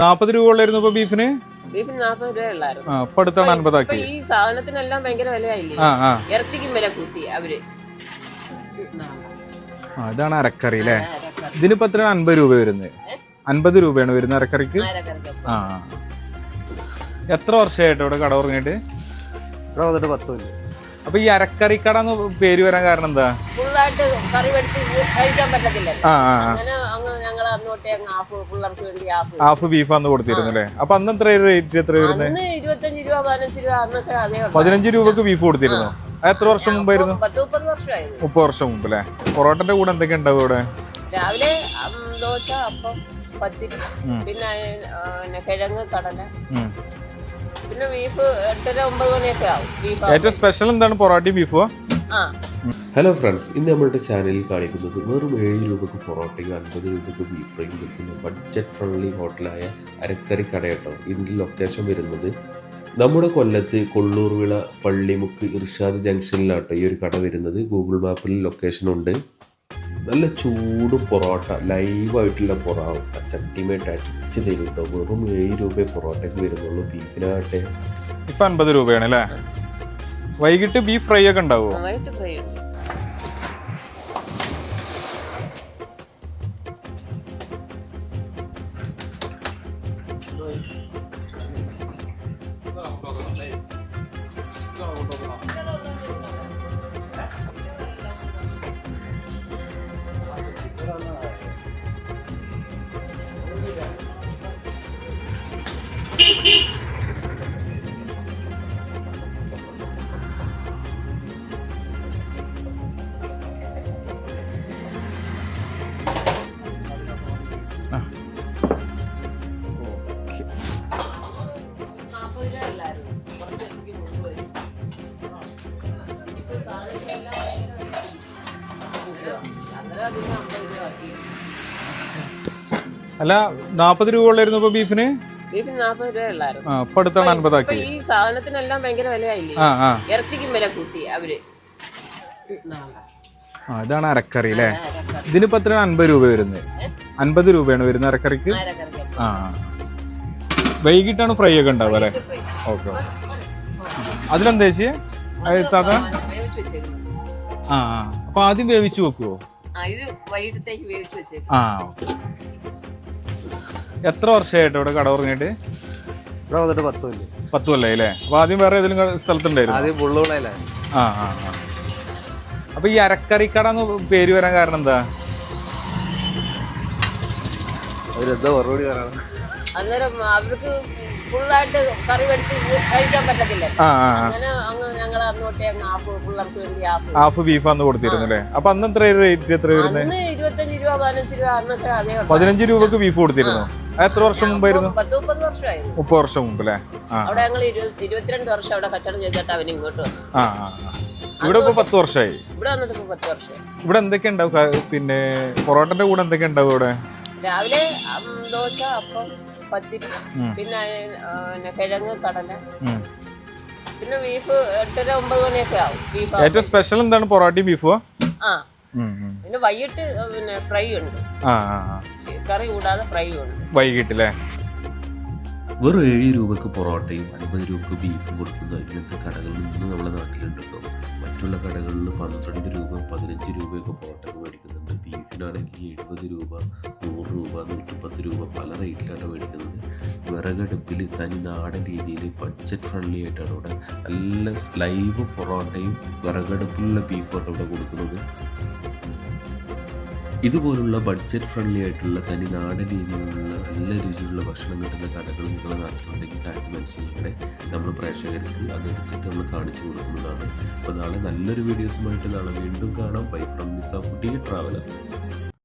നാപ്പത് രൂപ ഉള്ളായിരുന്നു ഇപ്പൊ ബീഫിന്? ബീഫിന് നാപ്പത് രൂപ ഉള്ളായിരുന്നു. ഇപ്പൊ അടുത്താണ് അൻപതാക്കി. ഈ സാധനത്തിനെല്ലാം ഭയങ്കര വിലയായില്ലേ? ഇറച്ചിക്കും വില കൂട്ടി അവർ. ആ, ഇതാണ് അരക്കറി അല്ലേ? ഇതിനിപ്പോ എത്ര? അൻപത് രൂപ വരുന്നത് അൻപത് രൂപയാണ് വരുന്നത് അരക്കറിക്ക്? ആ. എത്ര വർഷമായിട്ട് ഇവിടെ കട തുടങ്ങിയിട്ട്? ഇവിടെ വന്നിട്ട് പത്ത് മിനിറ്റ് അപ്പൊ ഈ അരക്കറി കട എന്ന് പേര് വരാൻ കാരണം എന്താ? ഫുള്ളായിട്ട് കറി മേടിച്ച് കഴിക്കാൻ ഞങ്ങൾ അന്നോട്ടേ ഹാഫ് പിള്ളേർക്ക് വേണ്ടി ഹാഫ്. ബീഫ് അന്ന് കൊടുത്തിരുന്നു അല്ലേ? അപ്പൊ അന്ന് എത്ര റേറ്റ് എത്ര വരുന്നത് ഇരുപത്തഞ്ച് രൂപ പതിനഞ്ച് രൂപ അന്നൊക്കെ അതേ ഉള്ളൂ. പതിനഞ്ച് രൂപക്ക് ബീഫ് കൊടുത്തിരുന്നു? അത് എത്ര വർഷം മുമ്പായിരുന്നു? മുപ്പത് വർഷം മുമ്പ് അല്ലേ? പൊറോട്ടന്റെ കൂടെ എന്തൊക്കെ ഉണ്ടാവും ഇവിടെ രാവിലെ ദോശ അപ്പം പത്തിരി പിന്നെ കിഴങ്ങ് കടല. പിന്നെ ബീഫ് എട്ടര ഒമ്പത് മണിയൊക്കെ ആവും. ബീഫ് ഏറ്റവും സ്പെഷ്യൽ എന്താണ് പൊറോട്ടയും ബീഫോ ആ. ഹലോ ഫ്രണ്ട്സ് ഇന്ന് നമ്മളുടെ ചാനലിൽ കാണിക്കുന്നത് വെറും ഏഴ് രൂപക്ക് പൊറോട്ടയും അൻപത് രൂപക്ക് ബീഫ് ഫ്രൈയും വിൽക്കുന്ന ബഡ്ജറ്റ് ഫ്രണ്ട്ലി ഹോട്ടലായ അരക്കറി കടയട്ടോ ഇതിന്റെ ലൊക്കേഷൻ വരുന്നത് നമ്മുടെ കൊല്ലത്ത് കൊള്ളൂർവിള പള്ളിമുക്ക് ഇർഷാദ് ജംഗ്ഷനിലാട്ടോ ഈ ഒരു കട വരുന്നത്. ഗൂഗിൾ മാപ്പിൽ ലൊക്കേഷൻ ഉണ്ട്. നല്ല ചൂട് പൊറോട്ട ലൈവായിട്ടുള്ള പൊറോട്ട ചട്ടിമേട്ട് അടിച്ച് തരും കേട്ടോ വെറും ഏഴ് രൂപ പൊറോട്ടയ്ക്ക് വരുന്നുള്ളൂ ബീഫിനാകട്ടെ. ഇപ്പൊ അൻപത് രൂപയാണ് അല്ലേ? വൈകിട്ട് ബീഫ് ഫ്രൈ ഒക്കെ ഉണ്ടാവുമോ വൈകിട്ട് ഫ്രൈ ഉണ്ട്. അല്ല നാപ്പത് രൂപ ഉള്ളായിരുന്നു ഇപ്പൊ ബീഫിന്? ബീഫിന് നാപ്പത് രൂപ അടുത്താണ് അൻപതാക്കി. ഈ സാധനത്തിനെല്ലാം ഭയങ്കര വിലയായില്ലേ? ഇറച്ചിക്കും വില കൂട്ടി അവർ. ആ ഇതാണ് അരക്കറി അല്ലേ ഇതിനിപ്പോ എത്ര അൻപത് രൂപ വരുന്നത് അൻപത് രൂപയാണ് വരുന്നത് അരക്കറിക്ക്? ആ. വൈകിട്ടാണ് ഫ്രൈ ഒക്കെ ഉണ്ടാവുക അല്ലേ? ഓക്കെ അതിലെന്താ ചേച്ചി? താത്ത ആ ആ. അപ്പൊ ആദ്യം വേവിച്ചു വെക്കുവോ? ആ എത്ര വർഷമായിട്ട് ഇവിടെ കട ഉറങ്ങിയിട്ട് ഇവിടെ വന്നിട്ട് പത്ത് കൊല്ലായി അല്ലേ? അപ്പൊ ആദ്യം വേറെ ഏതെങ്കിലും സ്ഥലത്തുണ്ടായിരുന്നു ആദ്യം ആ ആ ആ. അപ്പൊ ഈ അരക്കറിക്കട കട എന്ന് പേര് വരാൻ കാരണം എന്താ? അന്നേരം അവർക്ക് ഫുള്ളായിട്ട് കറി മേടിച്ച് കഴിക്കാൻ പറ്റത്തില്ലല്ലോ ആ ആ ആ. അങ്ങനെ അങ്ങ് ഞങ്ങൾ അന്നോട്ടേ അങ്ങ് ആഫ് പിള്ളേർക്ക് വേണ്ടി ആഫ് ഹാഫ് ബീഫ് അന്ന് കൊടുത്തിരുന്നു അല്ലേ അപ്പൊ അന്ന് എത്ര റേറ്റ് എത്ര വരുന്നത്? അന്ന് ഇരുപത്തഞ്ച് രൂപ പതിനഞ്ച് രൂപ അന്നൊക്കെ അതേ ഉള്ളൂ. പതിനഞ്ച് രൂപക്ക് ബീഫ് കൊടുത്തിരുന്നു. അത് എത്ര വർഷം മുമ്പായിരുന്നു? പത്ത് മുപ്പത് വർഷമായിരുന്നു. മുപ്പത് വർഷം മുമ്പ് അല്ലേ ആ. അവിടെ ഞങ്ങൾ ഇരുപത്തിരണ്ട് വർഷം അവിടെ കച്ചവടം ചെയ്തിട്ട് അവൻ ഇങ്ങോട്ട് വന്നു. ആ ആ ആ. ഇവിടെ ഇപ്പൊ പത്ത് വർഷമായി ഇവിടെ വന്നിട്ട് ഇപ്പൊ പത്ത് വർഷമായി ഇവിടെ എന്തൊക്കെ ഉണ്ടാവും? പിന്നെ പൊറോട്ടന്റെ കൂടെ എന്തൊക്കെ ഉണ്ടാവും ഇവിടെ? രാവിലെ ഉം, ദോശ അപ്പം പത്തിരി പിന്നെ ആ, പിന്നെ കിഴങ്ങ് കടല. ഉം. പിന്നെ ബീഫ് എട്ടര ഒമ്പത് മണിയൊക്കെ ആവും. ബീഫ് ഏറ്റവും സ്പെഷ്യൽ എന്താണ് പൊറോട്ടയും ബീഫോ ആ. പിന്നെ വൈകിട്ട് പിന്നെ ഫ്രൈ ഉണ്ട്. ആ ആ ആ. കറി കൂടാതെ ഫ്രൈ ഉണ്ട്. വൈകിട്ടില്ലേ? വെറും ഏഴ് രൂപക്ക് പൊറോട്ടയും അൻപത് രൂപക്ക് ബീഫും കൊടുക്കുന്ന. ഇങ്ങനത്തെ കടകളിൽ നിന്ന് നമ്മുടെ നാട്ടിലുണ്ട് കേട്ടോ മറ്റുള്ള കടകളിൽ പന്ത്രണ്ട് രൂപ പതിനഞ്ച് രൂപയൊക്കെ പൊറോട്ടയ്ക്ക് മേടിക്കുന്നുണ്ട്. ബീഫിനാണെങ്കിൽ എഴുപത് രൂപ നൂറ് രൂപ നൂറ്റിപ്പത്ത് രൂപ പല റേറ്റിലാണ് മേടിക്കുന്നത്. വിറകടുപ്പിൽ തനി നാടൻ രീതിയിൽ ബഡ്ജറ്റ് ഫ്രണ്ട്ലി ആയിട്ടാണ് ഇവിടെ നല്ല ലൈവ് പൊറോട്ടയും വിറകടുപ്പിലുള്ള ബീഫാണ് ഇവിടെ കൊടുക്കുന്നത്. ഇതുപോലുള്ള ബഡ്ജറ്റ് ഫ്രണ്ട്ലി ആയിട്ടുള്ള തനി നാടൻ രീതിയിലുള്ള നല്ല രുചിയുള്ള ഭക്ഷണം കിട്ടുന്ന കടകൾ നിങ്ങളുടെ നാട്ടിലുണ്ടെങ്കിൽ താഴ്ത്തി മനസ്സിലൂടെ നമ്മൾ പ്രേക്ഷകർക്ക് അത് എടുത്തിട്ട് നമ്മൾ കാണിച്ചു കൊടുക്കുന്നതാണ്. അപ്പോൾ നാളെ നല്ലൊരു വീഡിയോസുമായിട്ട് നാളെ വീണ്ടും കാണാം. Bye from Nisa foodie traveller